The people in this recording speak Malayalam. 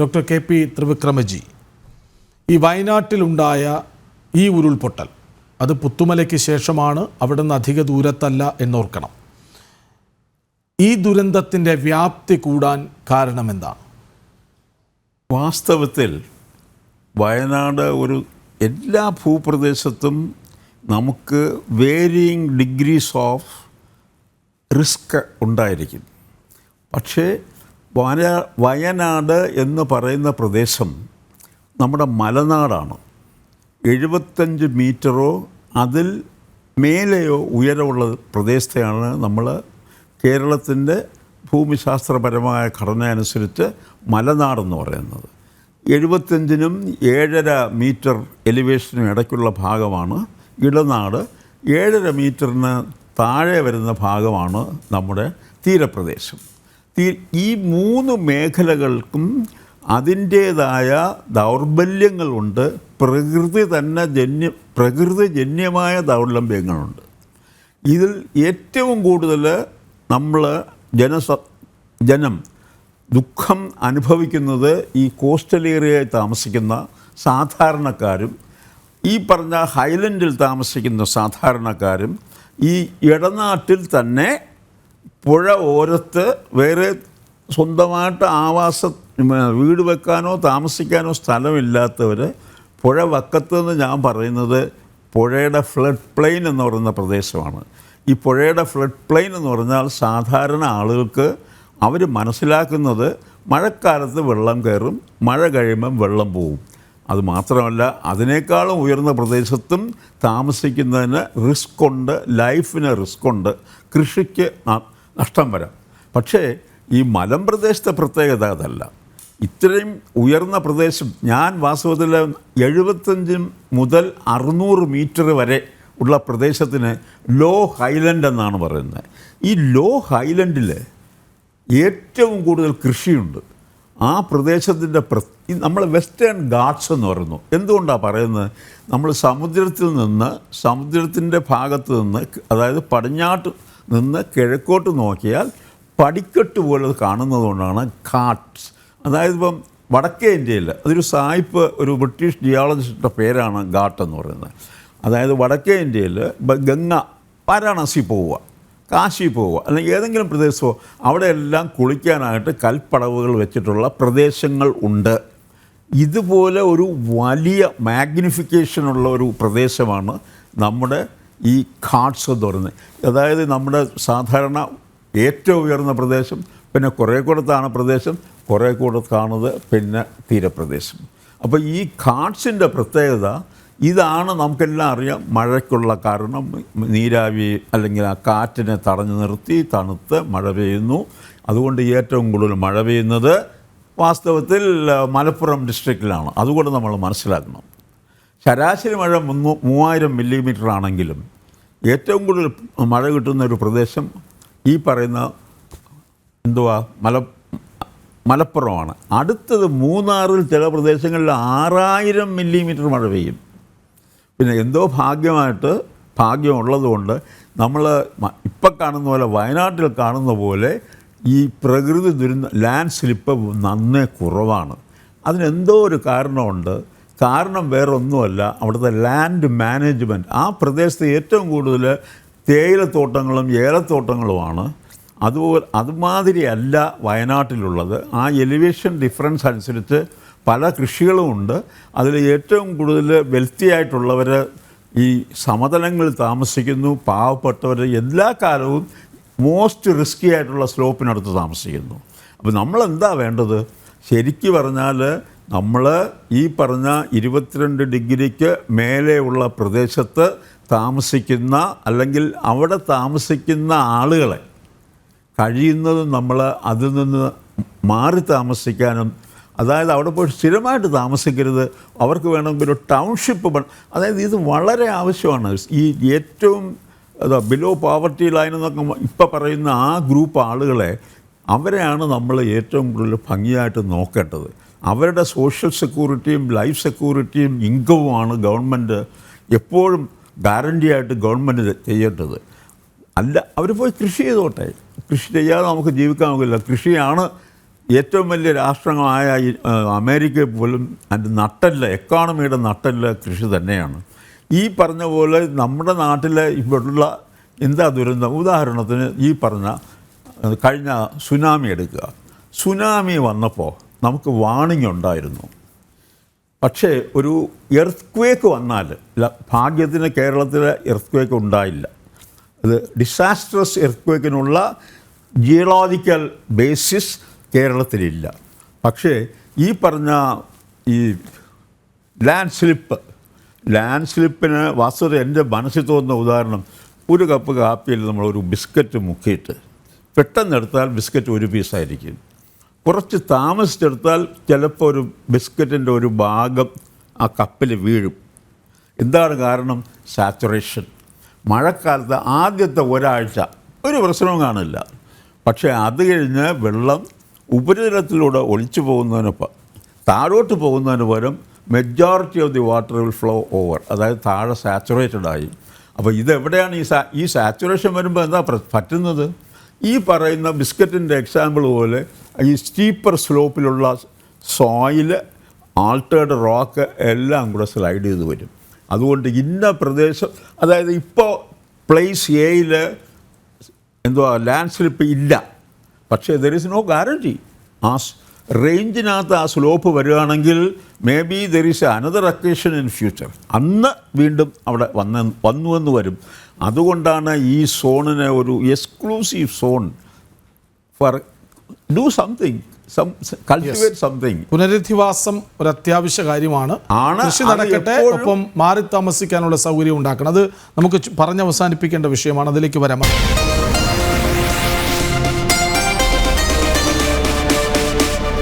Doctor K P ത്രിവിക്രമജി. ഈ വയനാട്ടിലുണ്ടായ ഈ ഉരുൾപൊട്ടൽ അത് പുത്തുമലയ്ക്ക് ശേഷമാണ് അവിടെ നിന്ന് അധിക ദൂരത്തല്ല എന്നോർക്കണം. ഈ ദുരന്തത്തിന്റെ വ്യാപ്തി കൂടാൻ കാരണമെന്താണ്? വാസ്തവത്തിൽ വയനാട് ഒരു എല്ലാ ഭൂപ്രദേശത്തും നമുക്ക് വേരിയിങ് ഡിഗ്രീസ് ഓഫ് റിസ്ക് ഉണ്ടായിരിക്കും. പക്ഷേ വന വയനാട് എന്ന് പറയുന്ന പ്രദേശം നമ്മുടെ മലനാടാണ്. എഴുപത്തഞ്ച് മീറ്ററോ അതിൽ മേലെയോ ഉയരമുള്ള പ്രദേശത്തെയാണ് നമ്മൾ കേരളത്തിന്റെ ഭൂമിശാസ്ത്രപരമായ ഘടന അനുസരിച്ച് മലനാടെന്ന് പറയുന്നത്. എഴുപത്തഞ്ചിനും ഏഴര മീറ്റർ എലിവേഷനും ഇടയ്ക്കുള്ള ഭാഗമാണ് ഇടനാട്. ഏഴര മീറ്ററിന് താഴെ വരുന്ന ഭാഗമാണ് നമ്മുടെ തീരപ്രദേശം. ഈ മൂന്ന് മേഖലകൾക്കും അതിന്റേതായ ദൗർബല്യങ്ങളുണ്ട്. പ്രകൃതി തന്നെ ജന്യ പ്രകൃതിജന്യമായ ദൗർലഭ്യങ്ങളുണ്ട്. ഇതിൽ ഏറ്റവും കൂടുതൽ നമ്മൾ ജനസ ജനം ദുഃഖം അനുഭവിക്കുന്നത് ഈ കോസ്റ്റൽ ഏരിയയിൽ താമസിക്കുന്ന സാധാരണക്കാരും ഈ പറഞ്ഞ ഹൈലൻഡിൽ താമസിക്കുന്ന സാധാരണക്കാരും ഈ ഇടനാട്ടിൽ തന്നെ പുഴ ഓരത്ത് വേറെ സ്വന്തമായിട്ട് ആവാസ വീട് വെക്കാനോ താമസിക്കാനോ സ്ഥലമില്ലാത്തവർ പുഴ വക്കത്ത് എന്ന് ഞാൻ പറയുന്നത് പുഴയുടെ ഫ്ലഡ് പ്ലെയിൻ എന്ന് പറയുന്ന പ്രദേശമാണ്. ഈ പുഴയുടെ ഫ്ലഡ് പ്ലെയിൻ എന്ന് പറഞ്ഞാൽ സാധാരണ ആളുകൾക്ക് അവർ മനസ്സിലാക്കുന്നത് മഴക്കാലത്ത് വെള്ളം കയറും മഴ കഴിയുമ്പം വെള്ളം പോവും. അത് മാത്രമല്ല അതിനേക്കാളും ഉയർന്ന പ്രദേശത്തും താമസിക്കുന്നതിന് റിസ്ക് ഉണ്ട് ലൈഫിന് റിസ്ക് ഉണ്ട്. കൃഷിക്ക് നഷ്ടം വരാം. പക്ഷേ ഈ മലമ്പ്രദേശത്തെ പ്രത്യേകത അതല്ല. ഇത്രയും ഉയർന്ന പ്രദേശം ഞാൻ വാസ്തവത്തിൽ എഴുപത്തഞ്ച് മുതൽ അറുന്നൂറ് മീറ്റർ വരെ ഉള്ള പ്രദേശത്തിന് ലോ ഹൈലൻഡ് എന്നാണ് പറയുന്നത്. ഈ ലോ ഹൈലൻഡിൽ ഏറ്റവും കൂടുതൽ കൃഷിയുണ്ട്. ആ പ്രദേശത്തിന്റെ പ്ര നമ്മൾ വെസ്റ്റേൺ ഗാഡ്സ് എന്ന് പറയുന്നു. എന്തുകൊണ്ടാണ് പറയുന്നത്? നമ്മൾ സമുദ്രത്തിൽ നിന്ന് സമുദ്രത്തിന്റെ ഭാഗത്ത് നിന്ന് അതായത് പടിഞ്ഞാട്ട് നിന്ന് കിഴക്കോട്ട് നോക്കിയാൽ പടിക്കെട്ട് പോലെ കാണുന്നതുകൊണ്ടാണ് ഘാട്ട്സ് അതായത് ഇപ്പം വടക്കേ ഇന്ത്യയിൽ അതൊരു സായിപ്പ് ഒരു ബ്രിട്ടീഷ് ജിയോളജിസ്റ്റിന്റെ പേരാണ് ഘാട്ട് എന്ന് പറയുന്നത്. അതായത് വടക്കേ ഇന്ത്യയിൽ ഗംഗ വാരാണസി പോവുക കാശി പോവുക അല്ലെങ്കിൽ ഏതെങ്കിലും പ്രദേശമോ അവിടെയെല്ലാം കുളിക്കാനായിട്ട് കൽപ്പടവുകൾ വെച്ചിട്ടുള്ള പ്രദേശങ്ങൾ ഉണ്ട്. ഇതുപോലെ ഒരു വലിയ മാഗ്നിഫിക്കേഷനുള്ള ഒരു പ്രദേശമാണ് നമ്മുടെ ഈ ഘാട്സ് എന്ന് പറയുന്നത് അതായത് നമ്മുടെ സാധാരണ ഏറ്റവും ഉയർന്ന പ്രദേശം പിന്നെ കുറേ കൂടെ താണ പ്രദേശം കുറേ കൂടെ കാണുന്നത് പിന്നെ തീരപ്രദേശം. അപ്പോൾ ഈ ഘാട്സിന്റെ പ്രത്യേകത ഇതാണ് നമുക്കെല്ലാം അറിയാം മഴയ്ക്കുള്ള കാരണം. നീരാവി അല്ലെങ്കിൽ ആ കാറ്റിനെ തടഞ്ഞു നിർത്തി തണുത്ത് മഴ പെയ്യുന്നു. അതുകൊണ്ട് ഏറ്റവും കൂടുതൽ മഴ പെയ്യുന്നത് വാസ്തവത്തിൽ മലപ്പുറം ഡിസ്ട്രിക്റ്റിലാണ്. അതുകൊണ്ട് നമ്മൾ മനസ്സിലാക്കണം. ശരാശരി മഴ മുന്നൂ മൂവായിരം മില്ലിമീറ്റർ ആണെങ്കിലും ഏറ്റവും കൂടുതൽ മഴ കിട്ടുന്ന ഒരു പ്രദേശം ഈ പറയുന്ന എന്തുവാ? മല മലപ്പുറമാണ്. അടുത്തത് മൂന്നാറിൽ ചില പ്രദേശങ്ങളിൽ ആറായിരം മില്ലിമീറ്റർ മഴ പെയ്യും. പിന്നെ എന്തോ ഭാഗ്യമായിട്ട് ഭാഗ്യമുള്ളതുകൊണ്ട് നമ്മൾ ഇപ്പം കാണുന്ന പോലെ വയനാട്ടിൽ കാണുന്ന പോലെ ഈ പ്രകൃതി ദുരന്ത ലാൻഡ് സ്ലിപ്പ് നന്നേ കുറവാണ്. അതിനെന്തോ ഒരു കാരണമുണ്ട്. കാരണം വേറെ ഒന്നുമല്ല അവിടുത്തെ ലാൻഡ് മാനേജ്മെന്റ് ആ പ്രദേശത്ത് ഏറ്റവും കൂടുതൽ തേയിലത്തോട്ടങ്ങളും ഏലത്തോട്ടങ്ങളുമാണ്. അതുപോലെ അതുമാതിരി അല്ല വയനാട്ടിലുള്ളത്. ആ എലിവേഷൻ ഡിഫറൻസ് അനുസരിച്ച് പല കൃഷികളുമുണ്ട് അതിൽ ഏറ്റവും കൂടുതൽ വെൽത്തി ആയിട്ടുള്ളവർ ഈ സമതലങ്ങളിൽ താമസിക്കുന്നു. പാവപ്പെട്ടവർ എല്ലാ കാലവും മോസ്റ്റ് റിസ്കി ആയിട്ടുള്ള സ്ലോപ്പിനടുത്ത് താമസിക്കുന്നു. അപ്പോൾ നമ്മളെന്താ വേണ്ടത്? ശരിക്കു പറഞ്ഞാൽ നമ്മൾ ഈ പറഞ്ഞ ഇരുപത്തിരണ്ട് ഡിഗ്രിക്ക് മേലെയുള്ള പ്രദേശത്ത് താമസിക്കുന്ന അല്ലെങ്കിൽ അവിടെ താമസിക്കുന്ന ആളുകളെ കഴിയുന്നത് നമ്മൾ അതിൽ നിന്ന് മാറി താമസിക്കാനും അതായത് അവിടെ പോയി സ്ഥിരമായിട്ട് താമസിക്കരുത് അവർക്ക് വേണമെങ്കിൽ ഒരു ടൗൺഷിപ്പ് അതായത് ഇത് വളരെ ആവശ്യമാണ്. ഈ ഏറ്റവും അതാ ബിലോ പോവർട്ടി ലൈൻ എന്നൊക്കെ ഇപ്പോൾ പറയുന്ന ആ ഗ്രൂപ്പ് ആളുകളെ അവരെയാണ് നമ്മൾ ഏറ്റവും കൂടുതൽ ഭംഗിയായിട്ട് നോക്കേണ്ടത്. അവരുടെ സോഷ്യൽ സെക്യൂരിറ്റിയും ലൈഫ് സെക്യൂരിറ്റിയും ഇൻകവുമാണ് ഗവൺമെന്റ് എപ്പോഴും ഗ്യാരണ്ടി ആയിട്ട് ഗവൺമെന്റ് ചെയ്യേണ്ടത്. അല്ല അവർ പോയി കൃഷി ചെയ്തോട്ടെ. കൃഷി ചെയ്യാതെ നമുക്ക് ജീവിക്കാൻ നോക്കില്ല കൃഷിയാണ് ഏറ്റവും വലിയ രാഷ്ട്രങ്ങളായ അമേരിക്ക പോലും അതിന്റെ നട്ടല്ല എക്കോണമിയുടെ നട്ടല്ല കൃഷി തന്നെയാണ്. ഈ പറഞ്ഞ പോലെ നമ്മുടെ നാട്ടിലെ ഇവിടുള്ള എന്താ ദുരന്തം? ഉദാഹരണത്തിന് ഈ പറഞ്ഞ കഴിഞ്ഞ സുനാമി എടുക്കുക. സുനാമി വന്നപ്പോൾ നമുക്ക് വാണിംഗ് ഉണ്ടായിരുന്നു. പക്ഷേ ഒരു എർത്ത് ക്വേക്ക് വന്നാൽ ഭാഗ്യത്തിന് കേരളത്തിൽ എർത്ത് ക്വേക്ക് ഉണ്ടായില്ല. അത് ഡിസാസ്ട്രസ് എർത്ത് ക്വേക്കിനുള്ള ജിയോളജിക്കൽ ബേസിസ് കേരളത്തിലില്ല. പക്ഷേ ഈ പറഞ്ഞ ഈ ലാൻഡ് സ്ലിപ്പ് ലാൻഡ് സ്ലിപ്പിന് വസ്തുത എന്റെ മനസ്സിൽ തോന്നുന്ന ഉദാഹരണം ഒരു കപ്പ് കാപ്പിയിൽ നമ്മൾ ഒരു ബിസ്ക്കറ്റ് മുക്കിയിട്ട് പെട്ടെന്ന് എടുത്താൽ ബിസ്ക്കറ്റ് ഒരു പീസായിരിക്കും കുറച്ച് താമസിച്ചെടുത്താൽ ചിലപ്പോൾ ഒരു ബിസ്ക്കറ്റിന്റെ ഒരു ഭാഗം ആ കപ്പിൽ വീഴും. എന്താണ് കാരണം? സാച്ചുറേഷൻ. മഴക്കാലത്ത് ആദ്യത്തെ ഒരാഴ്ച ഒരു പ്രശ്നവും കാണില്ല. പക്ഷേ അത് കഴിഞ്ഞ് വെള്ളം ഉപരിതലത്തിലൂടെ ഒളിച്ചു പോകുന്നതിന് താഴോട്ട് പോകുന്നതിന് പകരം majority of the water will flow over അതായത് താഴെ സാച്ചുറേറ്റഡ് ആയി. അപ്പോൾ ഇതെവിടെയാണ് ഈ സാ ഈ സാച്ചുറേഷൻ വരുമ്പോൾ എന്താ പറ്റുന്നത്? ഈ പറയുന്ന ബിസ്ക്കറ്റിന്റെ എക്സാമ്പിൾ പോലെ ഈ സ്റ്റീപ്പർ സ്ലോപ്പിലുള്ള സോയിൽ ആൾട്ടേഡ് റോക്ക് എല്ലാം കൂടെ സ്ലൈഡ് ചെയ്ത് വരും. അതുകൊണ്ട് ഇന്ന പ്രദേശം അതായത് ഇപ്പോൾ പ്ലേസ് എയിൽ എന്തുവാ ലാൻഡ് സ്ലിപ്പ് ഇല്ല. പക്ഷേ ദർ ഇസ് നോ ഗ്യാരണ്ടി ആ റേഞ്ചിനകത്ത് ആ സ്ലോപ്പ് വരികയാണെങ്കിൽ maybe there is another occasion in future അന്ന് വീണ്ടും അവിടെ വന്ന് വന്നുവെന്ന് വരും. അതുകൊണ്ടാണ് ഈ സോണിനെ ഒരു exclusive zone for do something some cultivate something പുനരധിവാസം ഒരു അത്യാവശ്യ കാര്യമാണ്. കൃഷി നടക്കട്ടെ ഒപ്പം മാറി താമസിക്കാനുള്ള സൗകര്യം ഉണ്ടാക്കണം. അത് നമുക്ക് പറഞ്ഞ് അവസാനിപ്പിക്കേണ്ട വിഷയമാണ്. അതിലേക്ക് വരാം.